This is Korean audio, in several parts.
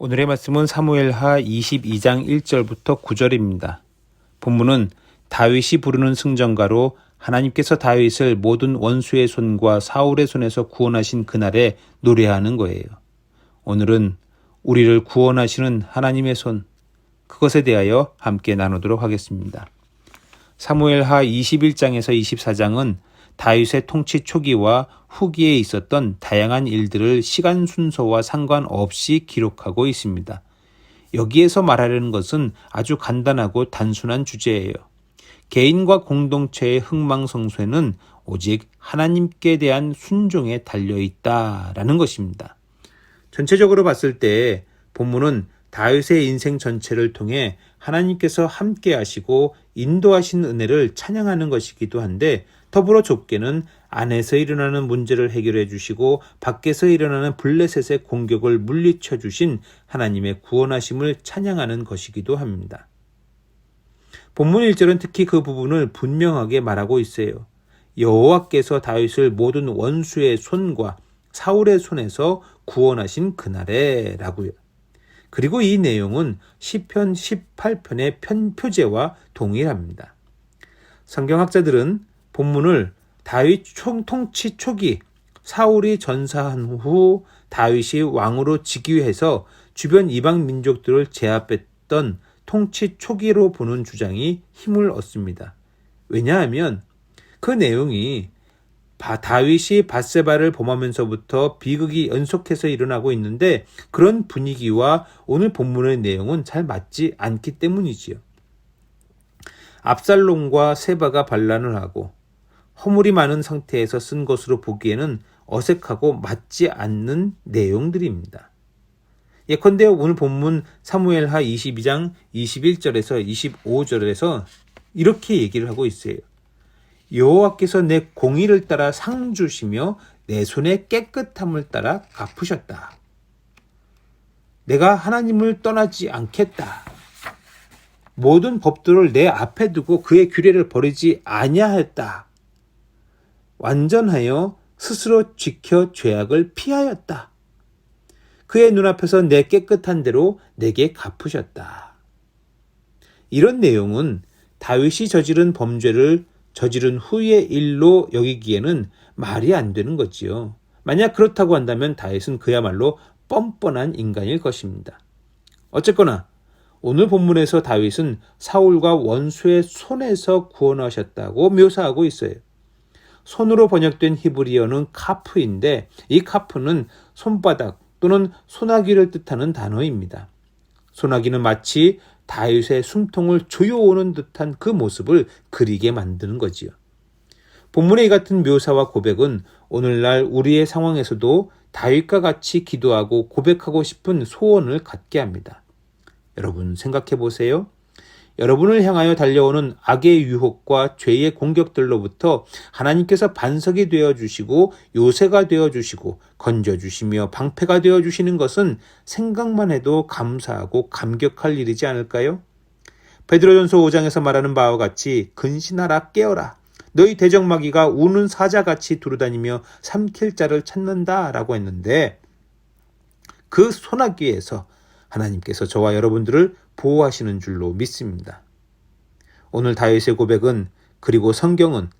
오늘의 말씀은 사무엘하 22장 1절부터 9절입니다. 본문은 다윗이 부르는 승전가로 하나님께서 다윗을 모든 원수의 손과 사울의 손에서 구원하신 그날에 노래하는 거예요. 오늘은 우리를 구원하시는 하나님의 손, 그것에 대하여 함께 나누도록 하겠습니다. 사무엘하 21장에서 24장은 다윗의 통치 초기와 후기에 있었던 다양한 일들을 시간 순서와 상관없이 기록하고 있습니다. 여기에서 말하려는 것은 아주 간단하고 단순한 주제예요. 개인과 공동체의 흥망성쇠는 오직 하나님께 대한 순종에 달려 있다라는 것입니다. 전체적으로 봤을 때 본문은 다윗의 인생 전체를 통해 하나님께서 함께 하시고 인도하신 은혜를 찬양하는 것이기도 한데 더불어 좁게는 안에서 일어나는 문제를 해결해 주시고 밖에서 일어나는 블레셋의 공격을 물리쳐 주신 하나님의 구원하심을 찬양하는 것이기도 합니다. 본문 1절은 특히 그 부분을 분명하게 말하고 있어요. 여호와께서 다윗을 모든 원수의 손과 사울의 손에서 구원하신 그날에 라고요. 그리고 이 내용은 시편 18편의 편 표제와 동일합니다. 성경학자들은 본문을 다윗 총 통치 초기 사울이 전사한 후 다윗이 왕으로 즉위해서 주변 이방 민족들을 제압했던 통치 초기로 보는 주장이 힘을 얻습니다. 왜냐하면 그 내용이 다윗이 바세바를 범하면서부터 비극이 연속해서 일어나고 있는데 그런 분위기와 오늘 본문의 내용은 잘 맞지 않기 때문이지요. 압살롬과 세바가 반란을 하고 허물이 많은 상태에서 쓴 것으로 보기에는 어색하고 맞지 않는 내용들입니다. 예컨대 오늘 본문 사무엘하 22장 21절에서 25절에서 이렇게 얘기를 하고 있어요. 여호와께서 내 공의를 따라 상 주시며 내 손의 깨끗함을 따라 갚으셨다. 내가 하나님을 떠나지 않겠다. 모든 법들을 내 앞에 두고 그의 규례를 버리지 아니하였다. 완전하여 스스로 지켜 죄악을 피하였다. 그의 눈앞에서 내 깨끗한 대로 내게 갚으셨다. 이런 내용은 다윗이 저지른 범죄를 저지른 후의 일로 여기기에는 말이 안 되는 거지요. 만약 그렇다고 한다면 다윗은 그야말로 뻔뻔한 인간일 것입니다. 어쨌거나 오늘 본문에서 다윗은 사울과 원수의 손에서 구원하셨다고 묘사하고 있어요. 손으로 번역된 히브리어는 카프인데 이 카프는 손바닥 또는 소나기를 뜻하는 단어입니다. 소나기는 마치 다윗의 숨통을 조여오는 듯한 그 모습을 그리게 만드는 거지요. 본문의 이 같은 묘사와 고백은 오늘날 우리의 상황에서도 다윗과 같이 기도하고 고백하고 싶은 소원을 갖게 합니다. 여러분 생각해 보세요. 여러분을 향하여 달려오는 악의 유혹과 죄의 공격들로부터 하나님께서 반석이 되어 주시고 요새가 되어 주시고 건져 주시며 방패가 되어 주시는 것은 생각만 해도 감사하고 감격할 일이지 않을까요? 베드로전서 5장에서 말하는 바와 같이 근신하라 깨어라 너희 대적마귀가 우는 사자같이 두루다니며 삼킬 자를 찾는다라고 했는데 그 소나기에서 하나님께서 저와 여러분들을 보호하시는 줄로 믿습니다. 오늘 다윗의 고백은 그리고 성경은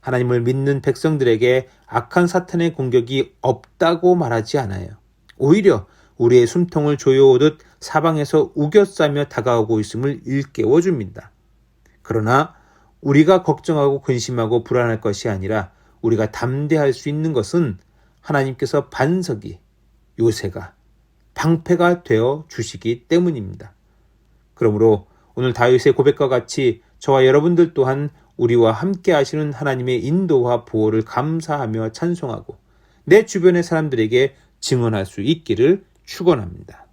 하나님을 믿는 백성들에게 악한 사탄의 공격이 없다고 말하지 않아요. 오히려 우리의 숨통을 조여오듯 사방에서 우겨싸며 다가오고 있음을 일깨워 줍니다. 그러나 우리가 걱정하고 근심하고 불안할 것이 아니라 우리가 담대할 수 있는 것은 하나님께서 반석이 요새가 방패가 되어 주시기 때문입니다. 그러므로 오늘 다윗의 고백과 같이 저와 여러분들 또한 우리와 함께 하시는 하나님의 인도와 보호를 감사하며 찬송하고 내 주변의 사람들에게 증언할 수 있기를 축원합니다.